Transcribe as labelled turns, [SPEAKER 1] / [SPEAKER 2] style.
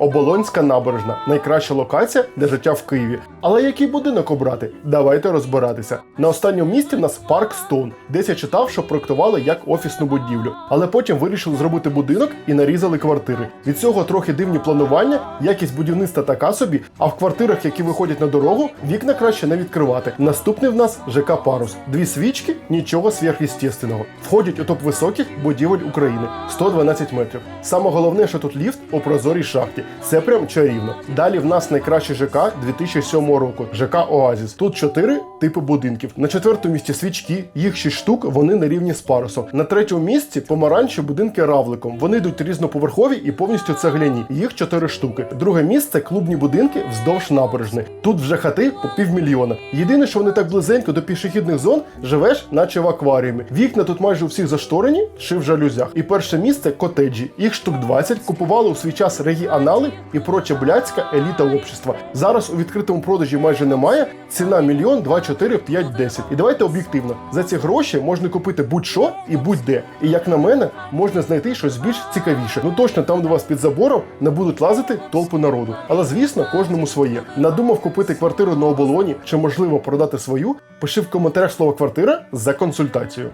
[SPEAKER 1] Оболонська набережна найкраща локація для життя в Києві. Але який будинок обрати? Давайте розбиратися. На останньому місці в нас парк Стоун. Десь я читав, що проектували як офісну будівлю, але потім вирішили зробити будинок і нарізали квартири. Від цього трохи дивні планування, якість будівництва така собі. А в квартирах, які виходять на дорогу, вікна краще не відкривати. Наступний в нас ЖК Парус. Дві свічки, нічого сверхъестественного. Входять у топ високих будівель України 112 метрів. Саме головне, що тут ліфт у прозорій шахті. Це прям чарівно. Далі в нас найкращий ЖК 2007 року. ЖК Оазіс. Тут чотири типи будинків. На четвертому місці свічки, їх 6 штук, вони на рівні з парусом. На третьому місці помаранчеві будинки равликом. Вони йдуть різноповерхові і повністю цегляні. Їх 4 штуки. Друге місце клубні будинки вздовж набережни. Тут вже хати по півмільйона. Єдине, що вони так близенько до пішохідних зон живеш, наче в акваріумі. Вікна тут майже у всіх зашторені чи в жалюзях. І перше місце котеджі. Їх штук 20 купували у свій час регіонали і проча блядська еліта общества. Зараз у відкритому продажі майже немає. Ціна мільйон, два, чотири, п'ять, десять. І давайте об'єктивно. За ці гроші можна купити будь-що і будь-де. І як на мене, можна знайти щось більш цікавіше. Ну точно там, де вас під забором не будуть лазити толпи народу. Але звісно, кожному своє. Надумав купити квартиру на оболоні чи можливо продати свою. Пиши в коментарях слово квартира за консультацію.